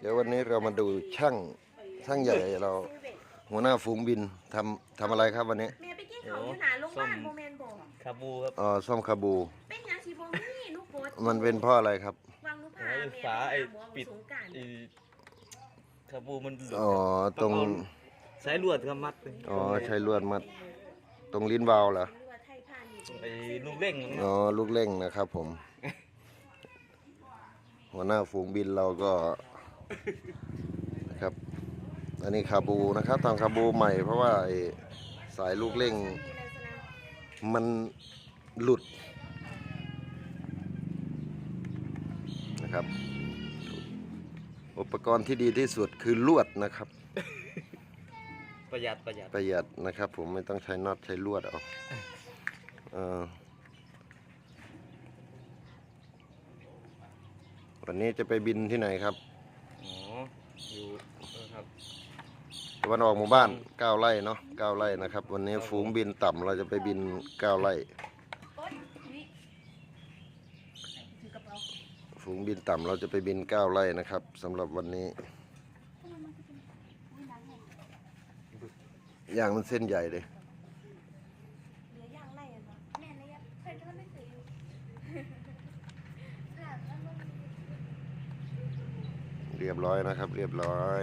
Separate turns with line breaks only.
เดี๋ยววันนี้เรามาดูช่างช่างใหญ่เราหัวหน้าฝูงบินทำทำอะไรครับวันนี้
แม่ไปกินเขาวอยู่หนาโรงพยาบาลโมเมนบอก
คาบูครับ
อ๋อซ่อมคาบู
เป็นหยังชีโบมี่ลูกโบด
มันเป็นเพราะอะไรครับ
วางลูกพา
ไอ้
แม่
ฝาไอ้
หมอ
ปิด
สงกราร
ไอ้คาบูมันหลุด
อ๋อตรง
ใช้ลวดครับมัด
อ๋อใช้ลวดมัดตรงลิ้นวาล์วเหรอ
หรือว่าไทยพาณิชย์
ไอ้ลูกเร่งมัน
อ๋อลูกเร่งนะครับผม หัวหน้าฝูงบินเราก็ นะครับ อันนี้คาบูนะครับทำคาบูใหม่เพราะว่าไอ้สายลูกเร่ง
มีอะไรสนะ
มันหลุดนะครับ อุปกรณ์ที่ดีที่สุดคือลวดนะครับ
ประหยัดประหยัด
ประหยัดนะครับ ผมไม่ต้องใช้น็อตใช้ลวดเอาเอ่อวันนี้จะไปบินที่ไหนครับ
อ๋อ อยู่เออครับ
ตะวันออกหมู่บ้านเก้าไร่เนาะเก้าไร่นะครับ วันนี้ฝูงบินต่ำเราจะไปบินเก้าไร่
โอ๊ยนี่ถือกระเป๋า
ฝูงบินต่ำเราจะไปบินเก้าไร่นะครับสำหรับวันนี้อย่างมันเส้นใหญ่เลย
รีย
บร้อยนะครับ เรียบร้อย